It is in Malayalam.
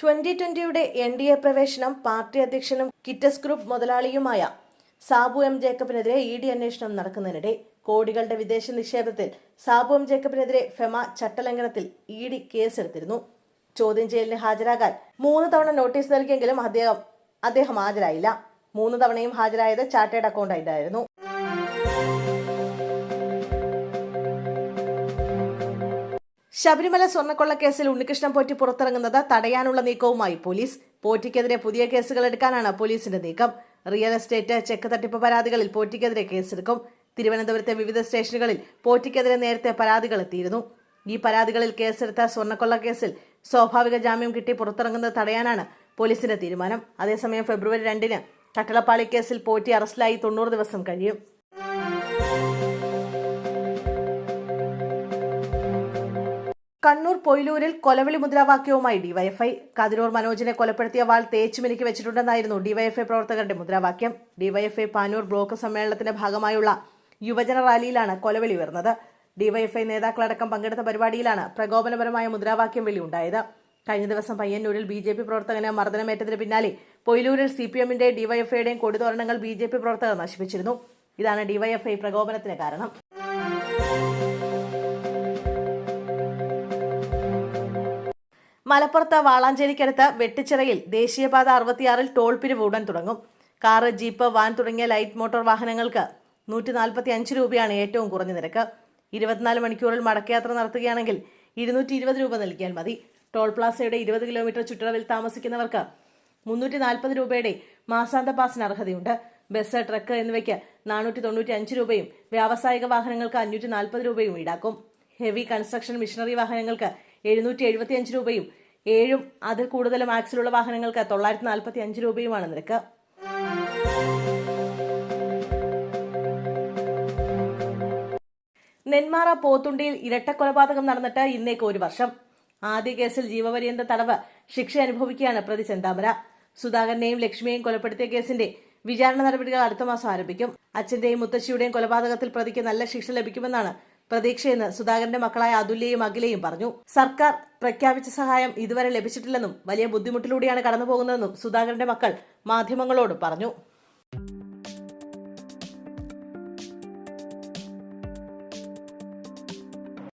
ട്വന്റി ട്വന്റിയുടെ എൻ ഡി എ പ്രവേശനം പാർട്ടി അധ്യക്ഷനും കിറ്റസ് ഗ്രൂപ്പ് മുതലാളിയുമായ സാബു എം ജേക്കബിനെതിരെ ഇ ഡി അന്വേഷണം നടക്കുന്നതിനിടെ കോടികളുടെ വിദേശ നിക്ഷേപത്തിൽ സാബു എം ജേക്കബിനെതിരെ ഫെമ ചട്ടലംഘനത്തിൽ ഇ ഡി കേസെടുത്തിരുന്നു. ചോദ്യം ചെയ്യലിന് ഹാജരാകാൻ മൂന്ന് തവണ നോട്ടീസ് നൽകിയെങ്കിലും അദ്ദേഹം അദ്ദേഹം ഹാജരായില്ല. മൂന്ന് തവണയും ഹാജരായത് ചാർട്ടേഡ് അക്കൗണ്ടന്റ് ആയിരുന്നു സ്വർണക്കൊള്ള കേസിൽ ഉണ്ണികൃഷ്ണൻ പോറ്റി പുറത്തിറങ്ങുന്നത് തടയാനുള്ള നീക്കവുമായി പോലീസ്. പോറ്റിക്കെതിരെ പുതിയ കേസുകൾ എടുക്കാനാണ് പോലീസിന്റെ നീക്കം. റിയൽ എസ്റ്റേറ്റ് ചെക്ക് തട്ടിപ്പ് പരാതികളിൽ പോറ്റിക്കെതിരെ കേസെടുക്കും. തിരുവനന്തപുരത്തെ വിവിധ സ്റ്റേഷനുകളിൽ പോറ്റിക്കെതിരെ നേരത്തെ പരാതികൾ എത്തിയിരുന്നു. ഈ പരാതികളിൽ കേസെടുത്ത സ്വർണക്കൊള്ള കേസിൽ സ്വാഭാവിക ജാമ്യം കിട്ടി പുറത്തിറങ്ങുന്നത് തടയാനാണ് പോലീസിന്റെ തീരുമാനം. അതേസമയം ഫെബ്രുവരി രണ്ടിന് കട്ടളപ്പാളി കേസിൽ പോറ്റി അറസ്റ്റിലായി തൊണ്ണൂറ് ദിവസം കഴിയും. കണ്ണൂർ പൊയിലൂരിൽ കൊലവിളി മുദ്രാവാക്യവുമായി ഡിവൈഎഫ്ഐ. കതിരൂർ മനോജിനെ കൊലപ്പെടുത്തിയ വാൾ തേച്ചുമിനിക്ക് വെച്ചിട്ടുണ്ടെന്നായിരുന്നു ഡിവൈഎഫ്ഐ പ്രവർത്തകരുടെ മുദ്രാവാക്യം. ഡിവൈഎഫ്ഐ പാനൂർ ബ്ലോക്ക് സമ്മേളനത്തിന്റെ ഭാഗമായുള്ള യുവജന റാലിയിലാണ് കൊലവിളി ഉയർന്നത്. ഡിവൈഎഫ്ഐ നേതാക്കളടക്കം പങ്കെടുത്ത പരിപാടിയിലാണ് പ്രകോപനപരമായ മുദ്രാവാക്യം വിളി ഉണ്ടായത് കഴിഞ്ഞ ദിവസം പയ്യന്നൂരിൽ ബി ജെ പി പ്രവർത്തകന് മർദ്ദനമേറ്റതിന് പിന്നാലെ പൊയിലൂരിൽ സി പി എമ്മിന്റെ ഡിവൈഎഫ്ഐയുടെയും കൊടിതോരണങ്ങൾ ബി ജെ പി പ്രവർത്തകർ നശിപ്പിച്ചിരുന്നു. ഇതാണ് ഡിവൈഎഫ്ഐ പ്രകോപനത്തിന് കാരണം. മലപ്പുറത്ത് വാളാഞ്ചേരിക്കടുത്ത് വെട്ടിച്ചിറയിൽ ദേശീയപാത അറുപത്തിയാറിൽ ടോൾ പിരിവ് ഉടൻ തുടങ്ങും. കാറ് ജീപ്പ് വാൻ തുടങ്ങിയ ലൈറ്റ് മോട്ടോർ വാഹനങ്ങൾക്ക് നൂറ്റി നാൽപ്പത്തി അഞ്ച് രൂപയാണ് ഏറ്റവും കുറഞ്ഞ നിരക്ക്. ഇരുപത്തിനാല് മണിക്കൂറിൽ മടക്കയാത്ര നടത്തുകയാണെങ്കിൽ ഇരുന്നൂറ്റി ഇരുപത് രൂപ നൽകിയാൽ മതി. ടോൾ പ്ലാസയുടെ ഇരുപത് കിലോമീറ്റർ ചുറ്റളവിൽ താമസിക്കുന്നവർക്ക് മുന്നൂറ്റി നാൽപ്പത് രൂപയുടെ മാസാന്ത പാസിന് അർഹതയുണ്ട്. ബസ് ട്രക്ക് എന്നിവയ്ക്ക് നാനൂറ്റി തൊണ്ണൂറ്റി അഞ്ച് രൂപയും വ്യാവസായിക വാഹനങ്ങൾക്ക് അഞ്ഞൂറ്റി നാൽപ്പത് രൂപയും ഈടാക്കും. ഹെവി കൺസ്ട്രക്ഷൻ മിഷനറി വാഹനങ്ങൾക്ക് എഴുന്നൂറ്റി എഴുപത്തി അഞ്ച് രൂപയും. ഏഴും അതിൽ കൂടുതൽ ആക്സിലുള്ള വാഹനങ്ങൾക്ക് തൊള്ളായിരത്തി നാൽപ്പത്തി അഞ്ച് രൂപയുമാണ് നിരക്ക്. നെന്മാറ പോത്തുണ്ടിയിൽ ഇരട്ട കൊലപാതകം നടന്നിട്ട് ഇന്നേക്ക് ഒരു വർഷം. ആദ്യ കേസിൽ ജീവപര്യന്ത തടവ് ശിക്ഷ അനുഭവിക്കുകയാണ് പ്രതി ചെന്താമര. സുധാകരനെയും ലക്ഷ്മിയെയും കൊലപ്പെടുത്തിയ കേസിന്റെ വിചാരണ നടപടികൾ അടുത്ത മാസം ആരംഭിക്കും. അച്ഛന്റെയും മുത്തശ്ശിയുടെയും കൊലപാതകത്തിൽ പ്രതിക്ക് നല്ല ശിക്ഷ ലഭിക്കുമെന്നാണ് പ്രതീക്ഷയെന്ന് സുധാകരന്റെ മക്കളായ അതുല്യയും അഖിലയും പറഞ്ഞു. സർക്കാർ പ്രഖ്യാപിച്ച സഹായം ഇതുവരെ ലഭിച്ചിട്ടില്ലെന്നും വലിയ ബുദ്ധിമുട്ടിലൂടെയാണ് കടന്നുപോകുന്നതെന്നും സുധാകരന്റെ മക്കൾ മാധ്യമങ്ങളോട് പറഞ്ഞു.